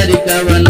Karikavan.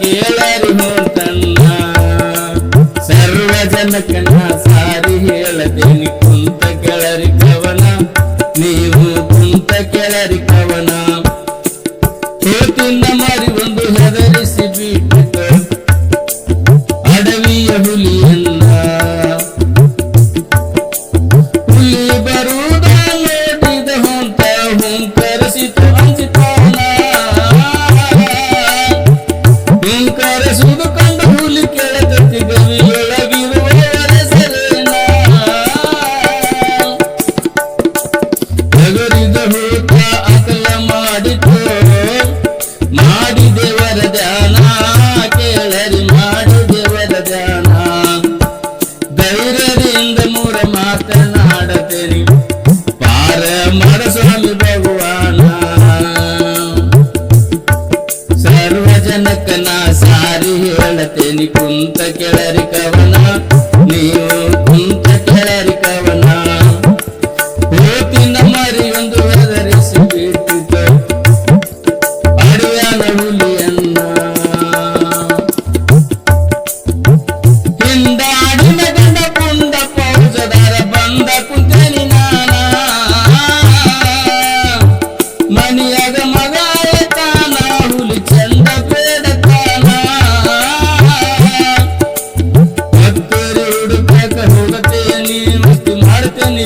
ಕೇಳರಿ ಮಾಡ್ತೇನಿ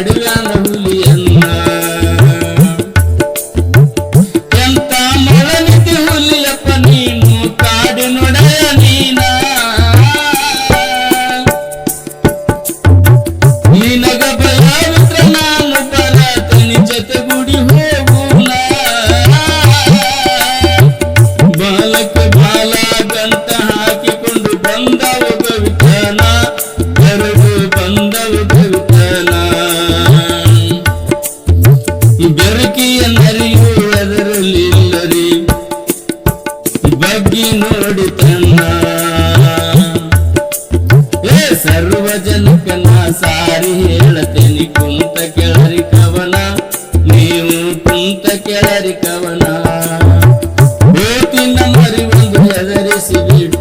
ಆಡಿಲ್ಲ ಹುಲಿಯ ಬದುಕಿ ಎಲ್ಲರಿಗೂ ಎದರಲಿಲ್ಲರಿ ಬಗ್ಗಿ ನೋಡಿ ತನ್ನ ಏ ಸರ್ವ ಜನಕನ ಸಾರಿ ಹೇಳತೇನಿ ಕುಂತ ಕೆಳರಿ ಕವನ ನೀವು ಕುಂತ ಕೆಳರಿ ಕವನ ಓತಿ ನಮ್ಮರಿ ಒಂದು ಎದರಿಸಿ ಬಿಟ್ಟು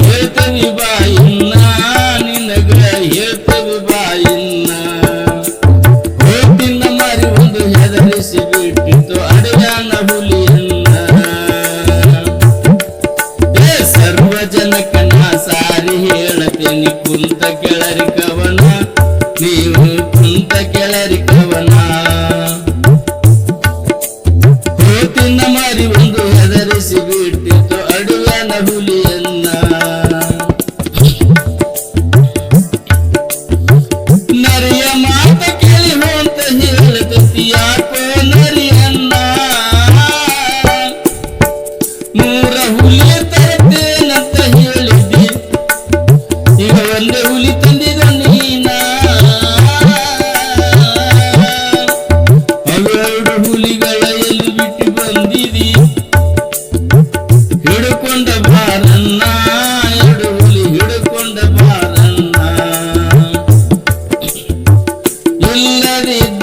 ಹೇಳ್ತೀವಿ ಬಾಯಿನ್ನ ನಿನಗ ಹೇಳ್ತೀವಿ ಬಾಯಿನ್ನ ಹೋಗಿನ ಮಾರಿ ಒಂದು ಹೆದರಿಸಿ ಬಿಟ್ಟಿತ್ತು ಅಡಗಾನ ಸಾರಿ ಕುಂತ ಕೆಳರಿ ಕವನ ನೀವು ఉన్నది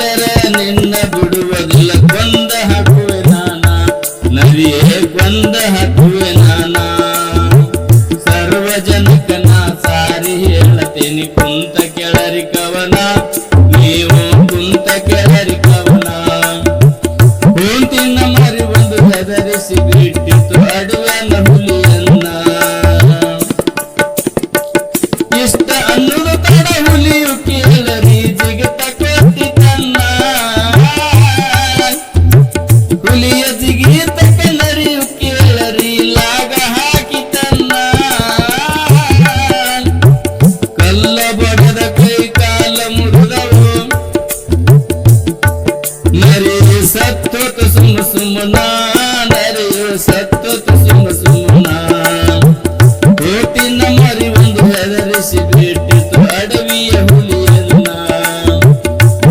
ಸತ್ತೋತ ಸುಮ್ಮ ಸುಮ್ಮನ ನರೆಯು ಸತ್ತೋತ ಸುಮ್ಮ ಸುಮ್ಮನ ಕೋಟಿನ ಮರಿ ಒಂದು ಹೆದರಿಸಿ ಬಿಟ್ಟಿತು ಅಡವಿಯ ಹುಲಿಯನ್ನ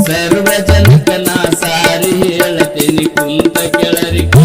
ಸರ್ವ ಜನಕನ ಸಾರಿ ಹೇಳತೇನೆ ಕುಂತ ಕೆಳರಿಕೆ